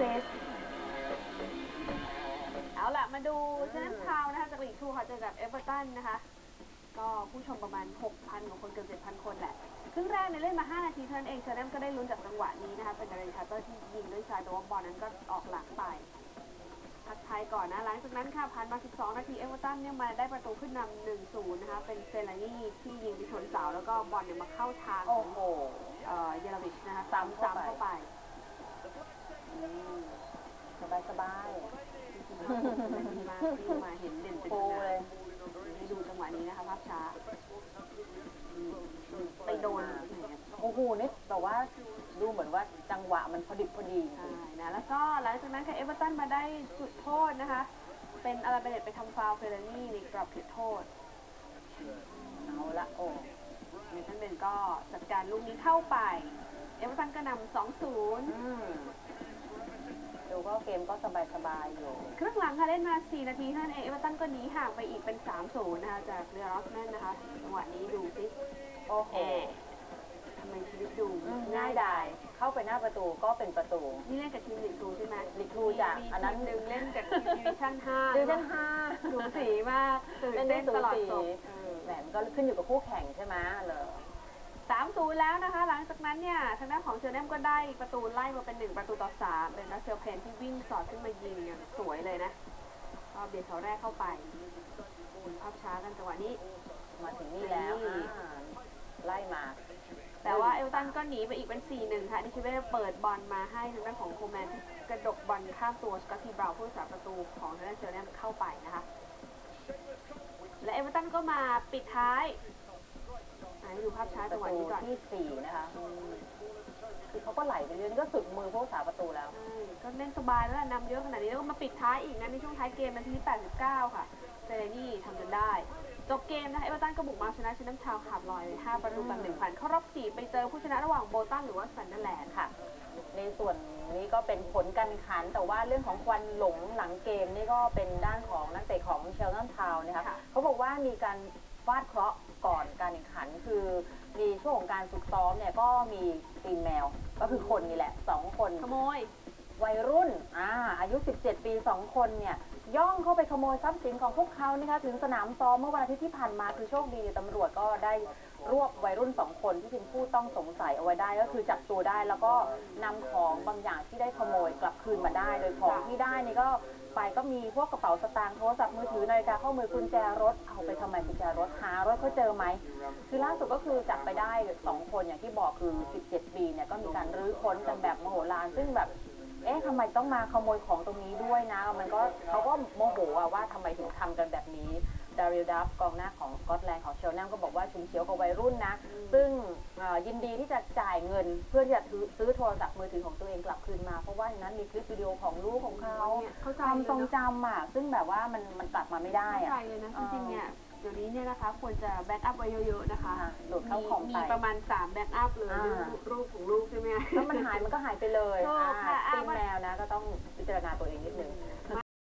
place เอาล่ะ มาดูเชนทาวนะคะจากลีกทูค่ะเจอกับเอเวอร์ตันนะคะ ก็ผู้ชมประมาณ 6,000กว่าคนเกือบ7,000 คนแหละ ครึ่งแรกเนี่ยเล่นมา 5 นาทีเท่านั้นเองเชอร์แนมก็ได้ลุ้นจากจังหวะนี้นะคะ เป็นดารินคาร์เตอร์ที่ยิงด้วยซ้ายแต่ว่าบอลนั้นก็ออกหลังไปพักท้ายก่อนนะ หลังจากนั้นค่ะผ่านมา 12 นาทีเอเวอร์ตันเนี่ยมาได้ประตูขึ้นนำ1-0 นะคะ เป็นเซลานี่ที่ยิงไปชนเสาแล้วก็บอลเนี่ยมาเข้าทางขโอ้องโหเอ่อเยลาวิชนะคะซ้ำเข้าไปซ้ำเข้าไป สบายสบายดีมากที่มาเห็นเด่นเป็นปูขนาเลดยให้ดูจังหวะนี้นะคะภาพช้าอืมไปโดนโอ้โหนี่แต่ว่าดูเหมือนว่าจังหวะมันพอดิบพอดีใช่นะแล้วก็หลังจากนั้นค่ะเอเวอร์ตันมาได้จุดโทษนะคะ เป็นอาราเบเดตไปทำฟาวล์เฟเรนี่ในกรอบเขตโทษเอาละโอ้เนทันเบนก็จัดการลูกนี้เข้าไป เอเวอร์ตันก็นำ2-0อืมดู ก็เกมก็สบายสบายอยู่ ครึ่งหลังค่ะเล่นมา 4 นาทีเท่านั้นเองเอเวอร์ตันก็หนีห่างไปอีกเป็น 3-0 นะคะ จากเรือรอสแมนนะคะจังหวะนี้ดูสิโอ้โหแอะทำไมชีวิตดูอืมง่ายดายเข้าไปหน้าประตูก็เป็นประตู นี่เล่นกับทีมลีกทูใช่ไหมลีกทูจ้ะมีอันนั้นทีมหนึ่งเล่นกับทีมดิวิชั่นห้าดิวิชั่นห้าสูสีมากตื่นเล่นเต้ได้นสูตลอดสีจบแหมมันก็ขึ้นอยู่กับคู่แข่งใช่ไหมเลยสามศูนย์ แล้วนะคะ หลังจากนั้นเนี่ยทางด้านของเชอร์แนมก็ได้ประตูไล่มาเป็นหนึ่งประตูต่อสามเป็นรัสเซลเพนที่วิ่งสอดขึ้นมายิงอย่างสวยเลยนะก็เบียดเสาแรกเข้าไปดูภาพช้ากันจังหวะนี้มาถึงนี่แล้วนี่อ่าไล่มา แต่ว่าเอลตันก็หนีไปอีกเป็น4-1ค่ะนิชิเวเปิดบอลมาให้ทางด้านของโคแมนที่กระดกบอลข้ามตัวสกอตทีบราวน์ผู้รักษาประตูของทางด้านเชลแนมเข้าไปนะคะ และเอเวอร์ตันก็มาปิดท้ายอะ ให้ดูภาพช้าปจัระงหวะตูนี้ก่อนที่สี่นะคะอืมคือเขาก็ไหลไปเรื่อยๆก็สุดมือผู้รักษาประตูแล้ว ใช่ก็เล่นสบายแล้วล่ะนำเยอะขนาดนี้แล้วก็มาปิดท้ายอีกนะในช่วงท้ายเกมนาทีที่ 89 ค่ะเซเลนี่ทำจนได้ จบเกมนะคะเอเวอร์ตันก็บุกมาชนะชนะชาวขาดลอย5ประตูต่อหนึ่งผ่านเข้ารอบสี่ไปเจอผู้ชนะระหว่างโบตันหรือว่าซันเดอร์แลนด์ค่ะค่ะ ในส่วนนี้ก็เป็นผลการแข่งขัน แต่ว่าเรื่องของควันหลงหลังเกมนี่ก็เป็นด้านของนักเตะของเชลตันทาวน์นะคะค่ะ เขาบอกว่ามีการฟาดเคราะห์ก่อนการแข่งขัน คือมีช่วงของการฝึกซ้อมเนี่ยก็มีตีนแมว ก็คือคนนี่แหละสองคน ขโมย วัยรุ่นอ่าอายุ 17 ปี 2 คนเนี่ย ย่องเข้าไปขโมยทรัพย์สินของพวกเขานะคะถึงสนามซ้อมเมื่อวันอาทิตย์ที่ผ่านมาคือโชคดีตำรวจก็ได้รวบวัยรุ่น 2 คนที่เป็นผู้ต้องสงสัยเอาไว้ได้ ก็คือจับตัวได้แล้วก็นำของบางอย่างที่ได้ขโมยกลับคืนมาได้ โดยของที่ได้นี่ก็ไปก็มีพวกกระเป๋าสตางค์โทรศัพท์มือถือนาฬิกาข้อมือกุญแจรถเอาไปทำไมกุญแจรถหารถเขาเจอไหมคือล่าสุดก็คือจับไปได้ 2 คนอย่างที่บอกคือ 17 ปีเนี่ยก็มีการรื้อค้นกันแบบมโหฬารซึ่งแบบ อ๊ะทำไมต้องมาขโมยของตรงนี้ด้วยนะ มันก็เขาก็โมโหอะว่าทำไมถึงทำกันแบบนี้ดาริลดัฟกองหน้าของสกอตแลนด์ของเชลแนมก็บอกว่าฉุนเฉียวกับวัยรุ่นนะ ซึ่งเอ่อยินดีที่จะจ่ายเงินเพื่อที่จะซื้อซื้อโทรศัพท์มือถือของตัวเองกลับคืนมา เพราะว่าในนั้นมีคลิปวิดีโอของลูกของเขาเนี่ยเข้าใจความเลยทรงเนอะจำอะซึ่งแบบว่ามันมันกลับมาไม่ได้เข้าใจอะเลยนะเอจอริงๆเนี่ย เดี๋ยวนี้เนี่ยนะคะควรจะแบ็กอัพไว้เยอะๆนะคะอะโหลดเข้าคอมมีไปประมาณ3แบ็กอัพเลยอ่าเรื่องรูปของลูกใช่ไหมถ้ามันหายมันก็หายไปเลยถูกอ่าค่ะอะ ตีนแมวนะก็ต้องพิจารณาตัวเองนิดนึง